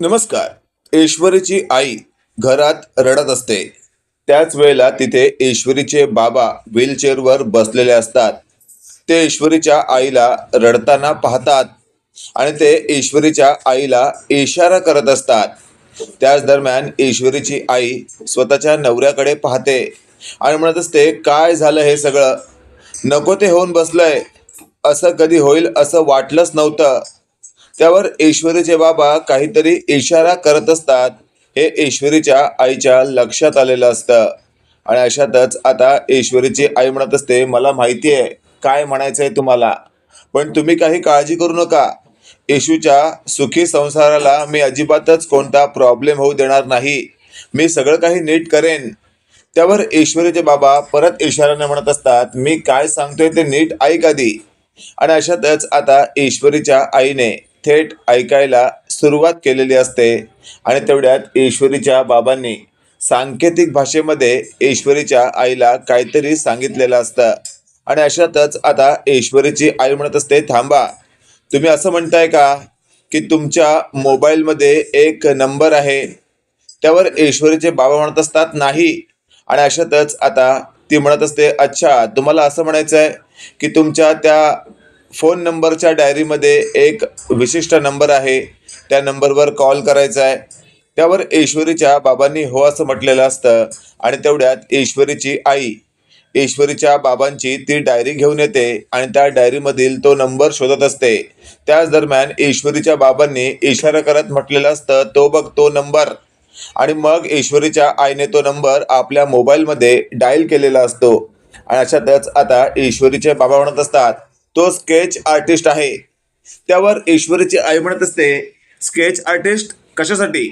नमस्कार. ईश्वरीची आई घरात रडत असते. त्याच वेळेला तिथे ईश्वरीचे बाबा व्हीलचेअरवर बसलेले असतात. ते ईश्वरीच्या आईला रडताना पाहतात आणि ते ईश्वरीच्या आईला इशारा करत असतात. त्याच दरम्यान ईश्वरीची आई स्वतःच्या नवऱ्याकडे पाहते आणि म्हणत असते काय झालं हे सगळं? नको ते होऊन बसलंय. असं कधी होईल असं वाटलंच नव्हतं. त्यावर ऐश्वरीचे बाबा काहीतरी इशारा करत असतात. हे ऐश्वरीच्या आईच्या लक्षात आलेलं असतं. आणि अशातच आता ऐश्वरीची आई म्हणत असते मला माहिती आहे. काय म्हणायचं आहे तुम्हाला? पण तुम्ही काही काळजी करू नका. येशूच्या सुखी संसाराला मी अजिबातच कोणता प्रॉब्लेम होऊ देणार नाही. मी सगळं काही नीट करेन. त्यावर ईश्वरीचे बाबा परत इशाऱ्याने म्हणत असतात मी काय सांगतोय ते नीट ऐक आधी. आणि अशातच आता ईश्वरीच्या आईने थेट ऐकायला सुरुवात केलेली असते आणि तेवढ्यात ईश्वरीच्या बाबांनी सांकेतिक भाषेमध्ये ईश्वरीच्या आईला काहीतरी सांगितलेलं असतं. आणि अशातच आता ईश्वरीची आई म्हणत असते थांबा तुम्ही असं म्हणताय का की तुमच्या मोबाईलमध्ये एक नंबर आहे? त्यावर ईश्वरीचे बाबा म्हणत असतात नाही. आणि अशातच आता ती म्हणत असते अच्छा तुम्हाला असं म्हणायचं आहे की तुमच्या त्या फोन नंबरच्या डायरीमध्ये एक विशिष्ट नंबर आहे. त्या नंबरवर कॉल करायचा आहे. त्यावर ईश्वरीच्या बाबांनी हो असं म्हटलेलं असतं आणि तेवढ्यात ईश्वरीची आई ईश्वरीच्या बाबांची ती डायरी घेऊन येते आणि त्या डायरीमधील तो नंबर शोधत असते. त्याच दरम्यान ईश्वरीच्या बाबांनी इशारा करत म्हटलेलं असतं तो बघ तो नंबर. आणि मग ईश्वरीच्या आईने तो नंबर आपल्या मोबाईलमध्ये डायल केलेला असतो. आणि अशातच आता ईश्वरीचे बाबा म्हणत असतात तो स्केच आर्टिस्ट आहे. त्यावर ईश्वरीची आई म्हणत असते स्केच आर्टिस्ट कशासाठी?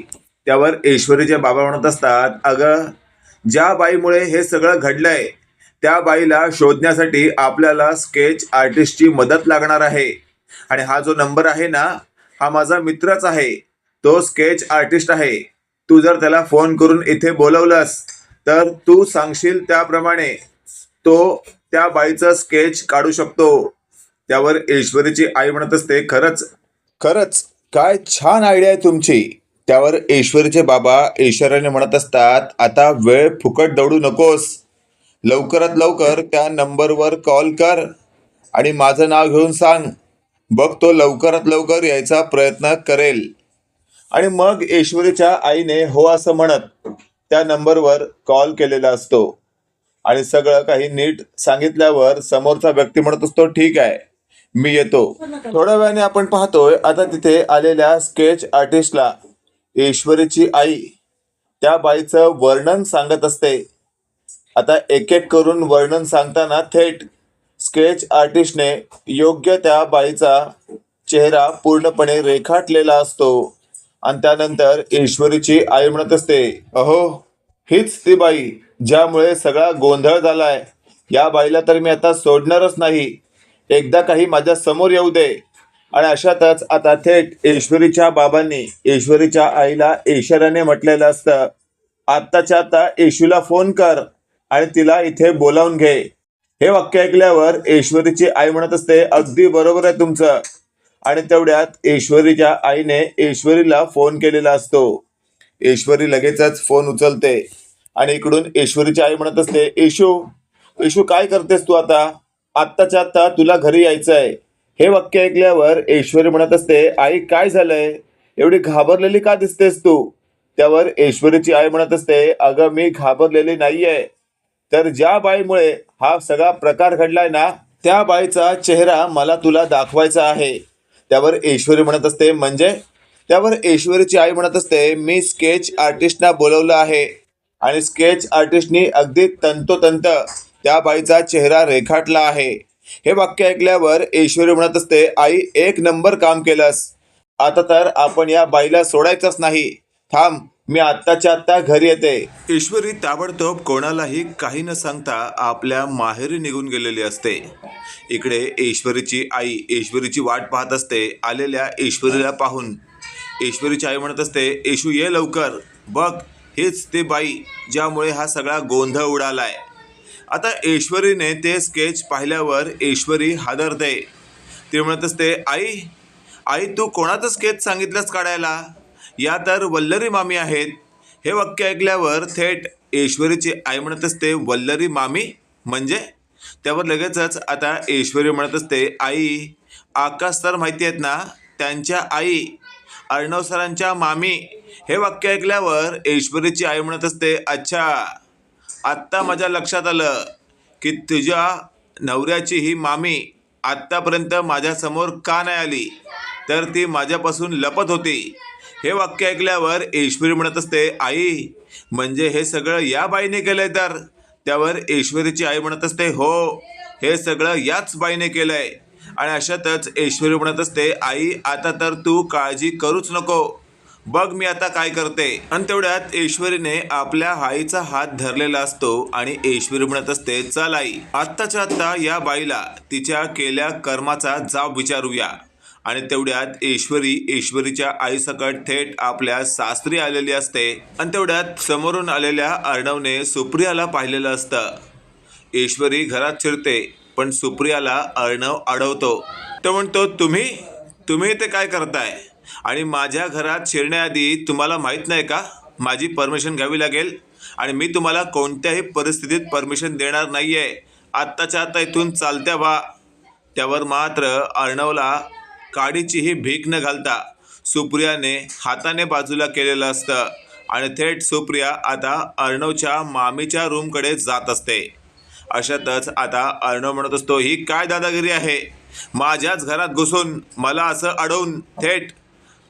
त्यावर ईश्वरीचे बाबा म्हणत असतात अगं ज्या बाईमुळे हे सगळं घडलंय त्या बाईला शोधण्यासाठी आपल्याला स्केच आर्टिस्टची मदत लागणार आहे. आणि हा जो नंबर आहे ना हा माझा मित्रच आहे. तो स्केच आर्टिस्ट आहे. तू जर त्याला फोन करून इथे बोलवलंस तर तू सांगशील त्याप्रमाणे. तो त्या बाईचं स्केच काढू शकतो. त्यावर ऐश्वरीची आई म्हणत असते खरंच. खरंच. काय छान आयडिया आहे तुमची. त्यावर ऐश्वरीचे बाबा ऐश्वर्याने म्हणत असतात आता वेळ फुकट दौडू नकोस. लवकरात लवकर त्या नंबरवर कॉल कर आणि माझं नाव घेऊन सांग. बघ तो लवकरात लवकर यायचा प्रयत्न करेल. आणि मग ऐश्वरीच्या आईने हो असं म्हणत त्या नंबरवर कॉल केलेला असतो. आणि सगळं काही नीट सांगितल्यावर समोरचा व्यक्ती म्हणत असतो ठीक आहे. मी येतो. थोड्या वेळाने आपण पाहतोय आता तिथे आलेल्या स्केच आर्टिस्टला ईश्वरीची आई. त्या बाईचं वर्णन सांगत असते. आता एक एक करून वर्णन सांगताना थेट स्केच आर्टिस्टने योग्य त्या बाईचा चेहरा पूर्णपणे रेखाटलेला असतो. आणि त्यानंतर ईश्वरीची आई म्हणत असते अहो हीच ती बाई ज्यामुळे सगळा गोंधळ झालाय. या बाईला तर मी आता सोडणारच नाही. एकदा काही माझ्यासमोर येऊ दे. आणि अशातच आता थेट ईश्वरीच्या बाबांनी ईश्वरीच्या आईला इशाऱ्याने म्हटलेलं असतं आत्ताच्या आता येशूला फोन कर आणि तिला इथे बोलावून घे. हे वाक्य ऐकल्यावर ईश्वरीची आई म्हणत असते अगदी बरोबर आहे तुमचं. आणि तेवढ्यात ईश्वरीच्या आईने ईश्वरीला फोन केलेला असतो. ईश्वरी लगेचच फोन उचलते. आणि इकडून ईश्वरीची आई म्हणत असते येशू येशू काय करतेस तू आता? आत्ताच्या आत्ता तुला घरी यायचं आहे हे वाक्य ऐकल्यावर ऐश्वरी म्हणत असते आई काय झालंय? एवढी घाबरलेली का दिसतेस तू? त्यावर ऐश्वरीची आई म्हणत असते अगं मी घाबरलेली नाहीये. तर ज्या बाईमुळे हा सगळा प्रकार घडलाय ना त्या बाईचा चेहरा मला तुला दाखवायचा आहे. त्यावर ऐश्वरी म्हणत असते म्हणजे? त्यावर ऐश्वरीची आई म्हणत असते मी स्केच आर्टिस्टना बोलवलं आहे आणि स्केच आर्टिस्टनी अगदी तंतोतंत त्या बाईचा चेहरा रेखाटला आहे. हे वाक्य ऐकल्यावर ईश्वरी म्हणत असते आई एक नंबर काम केलंस. आता तर आपण या बाईला सोडायचंच नाही. थांब मी आत्ताच्या आत्ता घरी येते. ईश्वरी ताबडतोब कोणालाही काही न सांगता आपल्या माहेरी निघून गेलेली असते. इकडे ईश्वरीची आई ईश्वरीची वाट पाहत असते आलेल्या ईश्वरीला पाहून. ईश्वरीची आई म्हणत असते येशू ये लवकर. बघ हीच ते बाई ज्यामुळे हा सगळा गोंधळ उडालाय. आता ऐश्वरीने ते स्केच पाहिल्यावर ऐश्वरी हादरते ती म्हणत असते आई आई तू कोणाचं स्केच सांगितलंस काढायला? या तर वल्लरी मामी आहेत. हे वाक्य ऐकल्यावर थेट ऐश्वरीची आई म्हणत असते वल्लरी मामी? म्हणजे? त्यावर लगेचच आता ऐश्वरी म्हणत असते आई आकाश सर माहिती आहेत ना? त्यांच्या आई अर्णव सरांच्या मामी. हे वाक्य ऐकल्यावर ऐश्वरीची आई म्हणत असते अच्छा. आत्ता माझ्या लक्षात आलं की तुझ्या नवऱ्याची ही मामी आत्तापर्यंत माझ्यासमोर का नाही आली? तर ती माझ्यापासून लपत होती. हे वाक्य ऐकल्यावर ईश्वरी म्हणत असते आई म्हणजे हे सगळं या बाईने केलंय तर? त्यावर ईश्वरीची आई म्हणत असते हो हे सगळं याच बाईने केलंय. आणि अशातच ईश्वरी म्हणत असते आई आता तर तू काळजी करूच नको. बघ मी आता काय करते. आणि तेवढ्यात ऐश्वरीने आपल्या आईचा हात धरलेला असतो आणि ऐश्वरी म्हणत असते चल आई आत्ताच्या आत्ता या बाईला तिच्या केल्या कर्माचा जाब विचारूया. आणि तेवढ्यात ऐश्वरी ईश्वरीच्या आईसकट थेट आपल्या सासरी आलेली असते. आणि तेवढ्यात समोरून आलेल्या अर्णवने सुप्रियाला पाहिलेलं असतं. ईश्वरी घरात शिरते पण सुप्रियाला अर्णव अडवतो. तो म्हणतो तुम्ही? तुम्ही ते काय करताय? आणि माझ्या घरात शिरण्याआधी तुम्हाला माहीत नाही का? माझी परमिशन घ्यावी लागेल आणि मी तुम्हाला कोणत्याही परिस्थितीत परमिशन देणार नाही आहे आत्ताच्या आत्ता इथून चालत्या व्हा. त्यावर मात्र अर्णवला काडीचीही भीक न घालता सुप्रियाने हाताने बाजूला केलेलं असतं आणि थेट सुप्रिया आता अर्णवच्या मामीच्या रूमकडे जात असते. अशातच आता अर्णव म्हणत असतो ही काय दादागिरी आहे? माझ्याच घरात घुसून मला असं अडवून थेट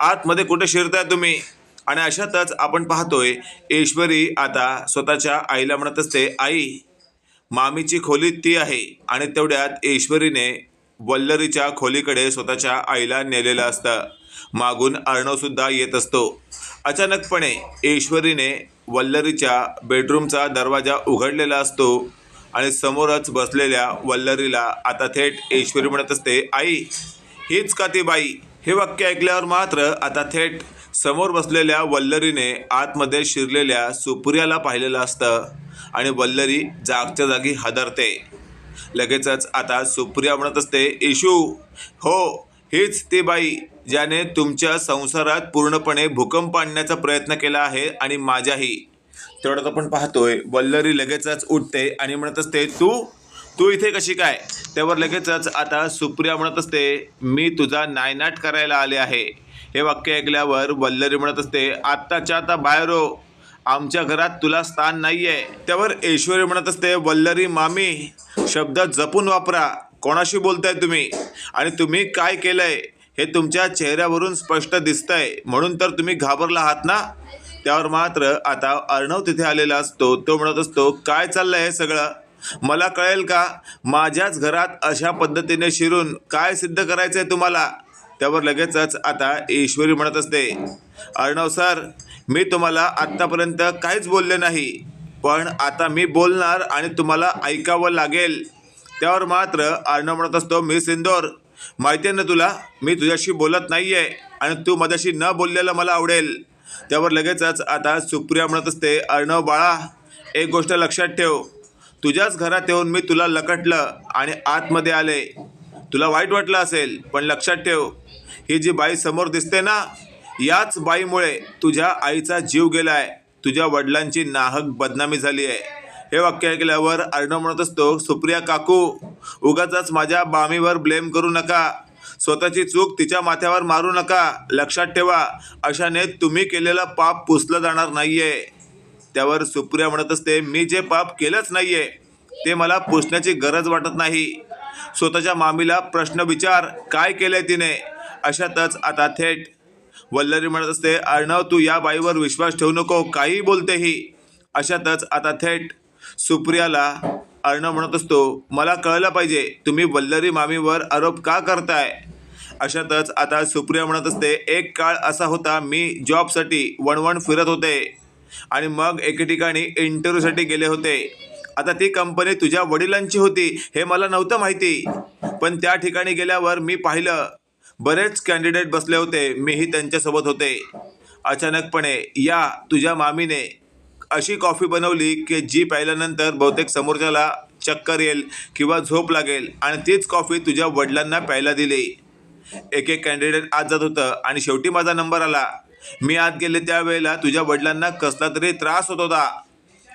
आतमध्ये कुठे शिरताय तुम्ही? आणि अशातच आपण पाहतोय ईश्वरी आता स्वतःच्या आईला म्हणत असते आई मामीची खोली ती आहे. आणि तेवढ्यात ईश्वरीने वल्लरीच्या खोलीकडे स्वतःच्या आईला नेलेलं असतं. मागून अर्णवसुद्धा येत असतो. अचानकपणे ईश्वरीने वल्लरीच्या बेडरूमचा दरवाजा उघडलेला असतो आणि समोरच बसलेल्या वल्लरीला आता थेट ईश्वरी म्हणत असते आई हीच का ती बाई? हे वाक्य ऐकल्यावर मात्र आता थेट समोर बसलेल्या वल्लरीने आतमध्ये शिरलेल्या सुप्रियाला पाहिलेलं असतं आणि वल्लरी जागच्या जागी हादरते. लगेचच आता सुप्रिया म्हणत असते इशू हो हीच ती बाई ज्याने तुमच्या संसारात पूर्णपणे भूकंप आणण्याचा प्रयत्न केला आहे आणि माझ्याही. तेवढ्यात आपण पाहतोय वल्लरी लगेचच उठते आणि म्हणत असते तू तू इथे कशी काय? त्यावर लगेचच आता सुप्रिया म्हणत असते मी तुझा नायनाट करायला आले आहे. हे वाक्य ऐकल्यावर वल्लरी म्हणत असते आत्ताच्या आता बाहेर हो. आमच्या घरात तुला स्थान नाही आहे त्यावर ऐश्वर्य म्हणत असते वल्लरी मामी शब्द जपून वापरा. कोणाशी बोलताय तुम्ही? आणि तुम्ही काय केलंय? हे तुमच्या चेहऱ्यावरून स्पष्ट दिसतंय. म्हणून तर तुम्ही घाबरला आहात ना? त्यावर मात्र आता अर्णव तिथे आलेला असतो. तो म्हणत असतो काय चाललंय हे सगळं? मला कळेल का? माझ्याच घरात अशा पद्धतीने शिरून काय सिद्ध करायचं आहे तुम्हाला? त्यावर लगेचच आता ईश्वरी म्हणत असते अर्णव सर मी तुम्हाला आत्तापर्यंत काहीच बोलले नाही पण आता मी बोलणार आणि तुम्हाला ऐकावं लागेल. त्यावर मात्र अर्णव म्हणत असतो मी सिंदोर माहिती आहे ना तुला? मी तुझ्याशी बोलत नाही आहे आणि तू माझ्याशी न बोललेलं मला आवडेल. त्यावर लगेचच आता सुप्रिया म्हणत असते अर्णव बाळा एक गोष्ट लक्षात ठेव. तुझ्याच घरात येऊन मी तुला लकटलं आणि आतमध्ये आले. तुला वाईट वाटलं असेल पण लक्षात ठेव. ही जी बाई समोर दिसते ना याच बाईमुळे तुझ्या आईचा जीव गेलाय. तुझ्या वडिलांची नाहक बदनामी झाली आहे. हे वाक्य ऐकल्यावर अर्णव म्हणत असतो सुप्रिया काकू उगाच माझ्या बामीवर ब्लेम करू नका. स्वतःची चूक तिच्या माथ्यावर मारू नका. लक्षात ठेवा अशाने तुम्ही केलेलं पाप पुसलं जाणार नाहीये. त्यावर सुप्रिया म्हणत असते मी जे पाप केलंच नाहीये ते मला पुसण्याची गरज वाटत नाही. स्वतःच्या मामीला प्रश्न विचार काय केलंय तिने? अशातच आता थेट वल्लरी म्हणत असते अर्णव तू या बाईवर विश्वास ठेवू नको काही बोलतेही अशातच आता थेट सुप्रियाला अर्णव म्हणत असतो मला कळलं पाहिजे तुम्ही वल्लरी मामीवर आरोप का करताय? अशातच आता सुप्रिया म्हणत असते एक काळ असा होता मी जॉबसाठी वणवण फिरत होते. आणि मग एके ठिकाणी इंटरव्ह्यूसाठी गेले होते. आता ती कंपनी तुझ्या वडिलांची होती हे मला नव्हतं माहिती. पण त्या ठिकाणी गेल्यावर मी पाहिलं बरेच कॅन्डिडेट बसले होते मीही त्यांच्यासोबत होते. अचानकपणे या तुझ्या मामीने अशी कॉफी बनवली की जी प्यायल्यानंतर बहुतेक समोरच्याला चक्कर येईल किंवा झोप लागेल आणि तीच कॉफी तुझ्या वडिलांना प्यायला दिली. एक एक कॅन्डिडेट आज जात होतं आणि शेवटी माझा नंबर आला. मी आत गेले त्यावेळेला तुझ्या वडिलांना कसला तरी त्रास होत होता.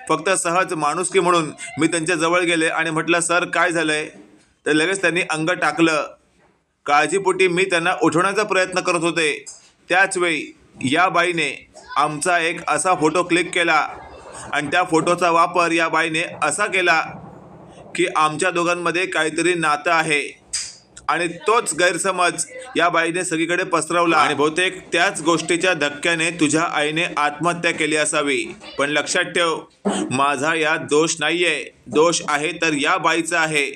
फक्त सहज माणुसकी म्हणून मी त्यांच्या जवळ गेले आणि म्हटलं सर काय झालंय? तर लगेच त्यांनी अंग टाकलं. काळजीपोटी मी त्यांना उठवण्याचा प्रयत्न करत होते. त्याचवेळी या बाईने आमचा एक असा फोटो क्लिक केला आणि त्या फोटोचा वापर या बाईने असा केला की आमच्या दोघांमध्ये काहीतरी नातं आहे. आणि तोच गैरसमज या बाईने सगळीकडे पसरवला. आणि बहुतेक त्याच गोष्टीच्या धक्क्याने तुझ्या आईने आत्महत्या केली असावी. पण लक्षात ठेव माझा यात दोष नाहीये. दोष आहे तर या बाईचा आहे.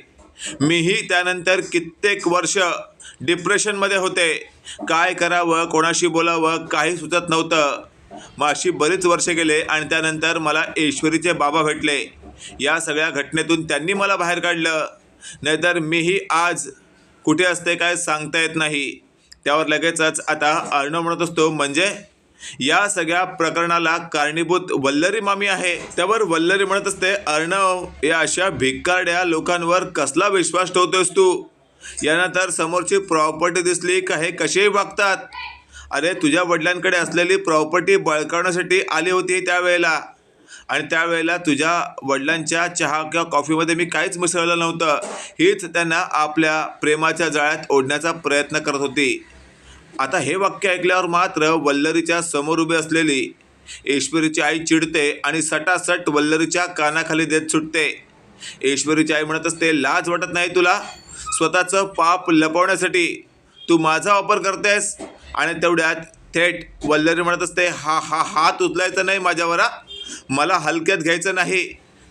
मीही त्यानंतर कित्येक वर्ष डिप्रेशनमध्ये होते. काय करावं कोणाशी बोलावं काही सुचत नव्हतं. मग अशी बरीच वर्षे गेले आणि त्यानंतर मला ईश्वरीचे बाबा भेटले. या सगळ्या घटनेतून त्यांनी मला बाहेर काढलं. नाहीतर मीही आज कुठे असते काय सांगता येत नाही. त्यावर लगेचच आता अर्णव म्हणत असतो म्हणजे? या सगळ्या प्रकरणाला कारणीभूत वल्लरी मामी आहे. त्यावर वल्लरी म्हणत असते अर्णव या अशा भिक्कारड्या लोकांवर कसला विश्वास ठेवतोस तू? यांना तर समोरची प्रॉपर्टी दिसली का हे कसेही वागतात अरे तुझ्या वडिलांकडे असलेली प्रॉपर्टी बळकावण्यासाठी आली होती त्यावेळेला. आणि त्यावेळेला तुझ्या वडिलांच्या चहा किंवा कॉफीमध्ये मी काहीच मिसळलं नव्हतं. हीच त्यांना आपल्या प्रेमाच्या जाळ्यात ओढण्याचा प्रयत्न करत होती. आता हे वाक्य ऐकल्यावर मात्र वल्लरीच्या समोर उभी असलेली ईश्वरीची आई चिडते आणि सटासट वल्लरीच्या कानाखाली देत सुटते. ईश्वरीची आई म्हणत असते लाज वाटत नाही तुला? स्वतःचं पाप लपवण्यासाठी तू माझा वापर करतेस? आणि तेवढ्यात थेट वल्लरी म्हणत असते हा हा हात उचलायचा नाही माझ्यावर मला हलक्यात घ्यायचं नाही.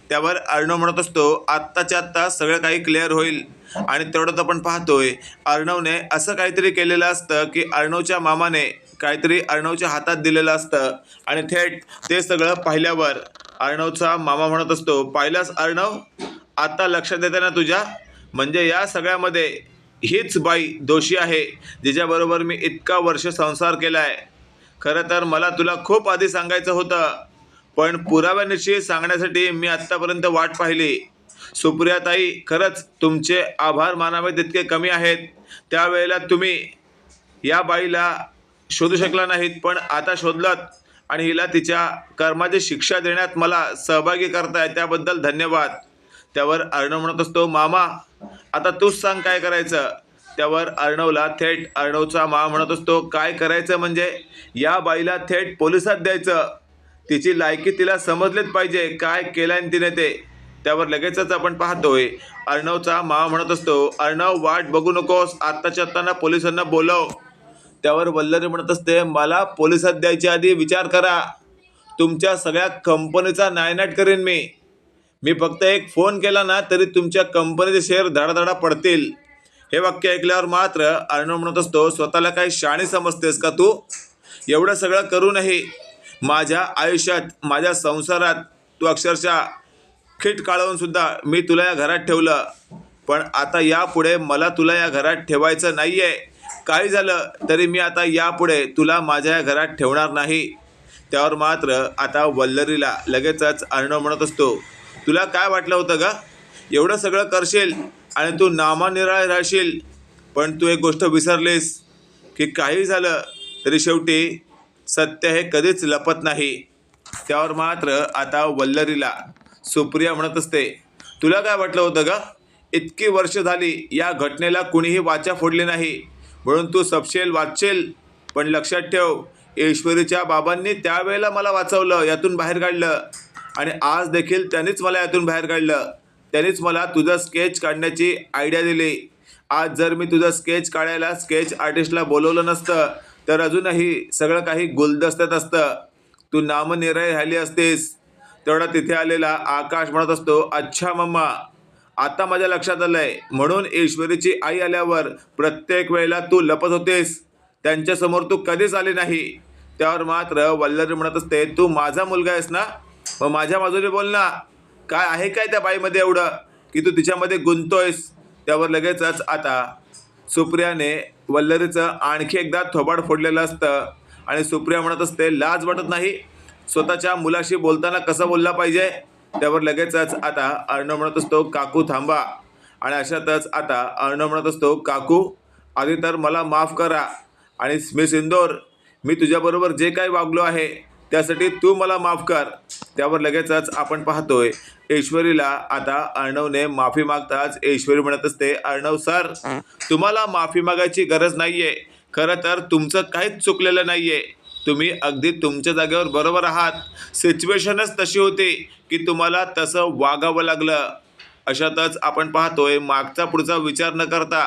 त्यावर अर्णव म्हणत असतो आत्ताच्या आत्ता सगळं काही क्लिअर होईल. आणि तेवढंच आपण पाहतोय. अर्णवने असं काहीतरी केलेलं असतं की अर्णवच्या मामाने काहीतरी अर्णवच्या हातात दिलेलं असतं. आणि थेट ते सगळं पाहिल्यावर अर्णवचा मामा म्हणत असतो पाहिलास अर्णव? आता लक्षात येते ना तुझ्या? म्हणजे या सगळ्यामध्ये हीच बाई दोषी आहे जिच्याबरोबर मी इतका वर्ष संसार केला आहे खरं तर मला तुला खूप आधी सांगायचं होतं. पण पुराव्यानिशी सांगण्यासाठी मी आत्तापर्यंत वाट पाहिली. सुप्रियाताई खरंच तुमचे आभार मानावे तितके कमी आहेत. त्यावेळेला तुम्ही या बाईला शोधू शकला नाहीत पण आता शोधलात आणि हिला तिच्या कर्माची शिक्षा देण्यात मला सहभागी करताय त्याबद्दल धन्यवाद. त्यावर अर्णव म्हणत असतो मामा आता तूच सांग काय करायचं? त्यावर अर्णवला थेट अर्णवचा मा म्हणत असतो काय करायचं म्हणजे या बाईला थेट पोलिसात द्यायचं. तिची लायकी तिला समजलेच पाहिजे. काय केलंय तिने ते. त्यावर लगेचच आपण पाहतोय. अर्णवचा मामा म्हणत असतो अर्णव वाट बघू नकोस. आत्ताच्या आत्ताना पोलिसांना बोलव. त्यावर वल्लरी म्हणत असते मला पोलिसात द्यायच्या आधी विचार करा. तुमच्या सगळ्या कंपनीचा नायनाट करेन मी. मी फक्त एक फोन केला ना तरी तुमच्या कंपनीचे शेअर धडाधडा पडतील. हे वाक्य ऐकल्यावर मात्र अर्णव म्हणत असतो स्वतःला काही शाणी समजतेस का तू? एवढं सगळं करूनही माझ्या आयुष्यात माझ्या संसारात तू अक्षरशः खीट काढवूनसुद्धा मी तुला या घरात ठेवलं. पण आता यापुढे मला तुला या घरात ठेवायचं नाही आहे काही झालं तरी मी आता यापुढे तुला माझ्या या घरात ठेवणार नाही. त्यावर मात्र आता वल्लरीला लगेचच अर्णव म्हणत असतो. तुला काय वाटलं होतं का एवढं सगळं करशील आणि तू नामानिराळ राहशील. पण तू एक गोष्ट विसरलीस की काही झालं तरी शेवटी सत्य हे कधीच लपत नाही. त्यावर मात्र आता वल्लरीला सुप्रिया म्हणत असते तुला काय वाटलं होतं का इतकी वर्ष झाली या घटनेला कुणीही वाचा फोडली नाही. म्हणून तू सपशेल वाचशील पण लक्षात ठेव ईश्वरीच्या बाबांनी त्यावेळेला मला वाचवलं यातून बाहेर काढलं. आणि आज देखील त्यांनीच मला यातून बाहेर काढलं. त्यांनीच मला तुझं स्केच काढण्याची आयडिया दिली. आज जर मी तुझं स्केच काढायला स्केच आर्टिस्टला बोलवलं नसतं तर अजूनही सगळं काही गुलदस्त्यात असतं. तू नामनिर्णय राहिली असतेस. तेवढा तिथे आलेला आकाश म्हणत असतो अच्छा मम्मा आता माझ्या लक्षात आलं आहे म्हणून ईश्वरीची आई आल्यावर प्रत्येक वेळेला तू लपत होतेस. त्यांच्यासमोर तू कधीच आली नाही. त्यावर मात्र वल्लरी म्हणत असते तू माझा मुलगा आहेस ना? मग माझ्या बाजूने बोल ना. काय आहे काय त्या बाईमध्ये एवढं? की तू तिच्यामध्ये गुंततोयस त्यावर लगेचच आता सुप्रियाने वल्लरीचं आणखी एकदा थोबाड फोडलेलं असतं आणि सुप्रिया म्हणत असते लाज वाटत नाही. स्वतःच्या मुलाशी बोलताना कसं बोलला पाहिजे? त्यावर लगेचच आता अर्णव म्हणत असतो काकू थांबा. आणि अशातच आता अर्णव म्हणत असतो काकू आधी तर मला माफ करा. आणि स्मिस इंदोर मी तुझ्याबरोबर जे काही वागलो आहे त्यासाठी तू मला माफ कर. त्यावर लगेचच आपण पाहतोय ऐश्वरीला आता अर्णवने माफी मागताच ऐश्वरी म्हणत असते अर्णव सर तुम्हाला माफी मागायची गरज नाहीये. खरं तर तुमचं काहीच चुकलेलं नाहीये. तुम्ही अगदी तुमच्या जागेवर बरोबर आहात. सिच्युएशनच तशी होती की तुम्हाला तसं वागावं लागलं. अशातच आपण पाहतोय मागचा पुढचा विचार न करता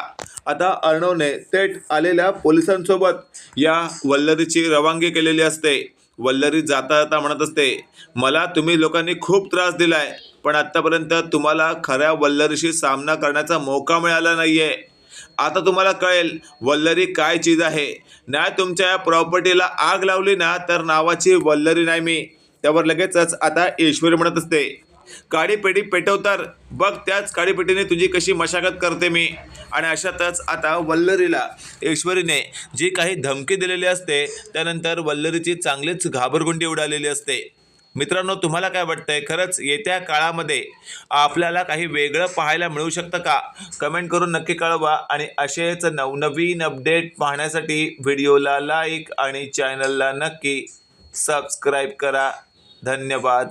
आता अर्णवने थेट आलेल्या पोलिसांसोबत या वल्लरीची रवानगी केलेली असते. वल्लरी जाता जाता म्हणत असते. मला तुम्ही लोकांनी खूप त्रास दिलाय पण आत्तापर्यंत तुम्हाला खऱ्या वल्लरीशी सामना करण्याचा मौका मिळाला नाहीये. आता तुम्हाला कळेल वल्लरी काय चीज आहे. नाही तुमच्या या प्रॉपर्टीला आग लावली ना तर नावाची वल्लरी नाही मी. त्यावर लगेचच आता ईश्वरी म्हणत असते. काडीपेटी पेटवतात बघ त्याच काडीपेटीने तुझी कशी मशागत करते मी. आणि अशातच आता वल्लरीला ईश्वरीने जी काही धमकी दिलेली असते त्यानंतर वल्लरीची चांगलीच घाबरगुंडी उडालेली असते. मित्रांनो तुम्हाला काय वाटतंय? खरंच येत्या काळामध्ये आपल्याला काही वेगळं पाहायला मिळू शकतं का? कमेंट करून नक्की कळवा आणि असेच नवनवीन अपडेट पाहण्यासाठी व्हिडिओला लाईक आणि चॅनलला नक्की सबस्क्राईब करा. धन्यवाद.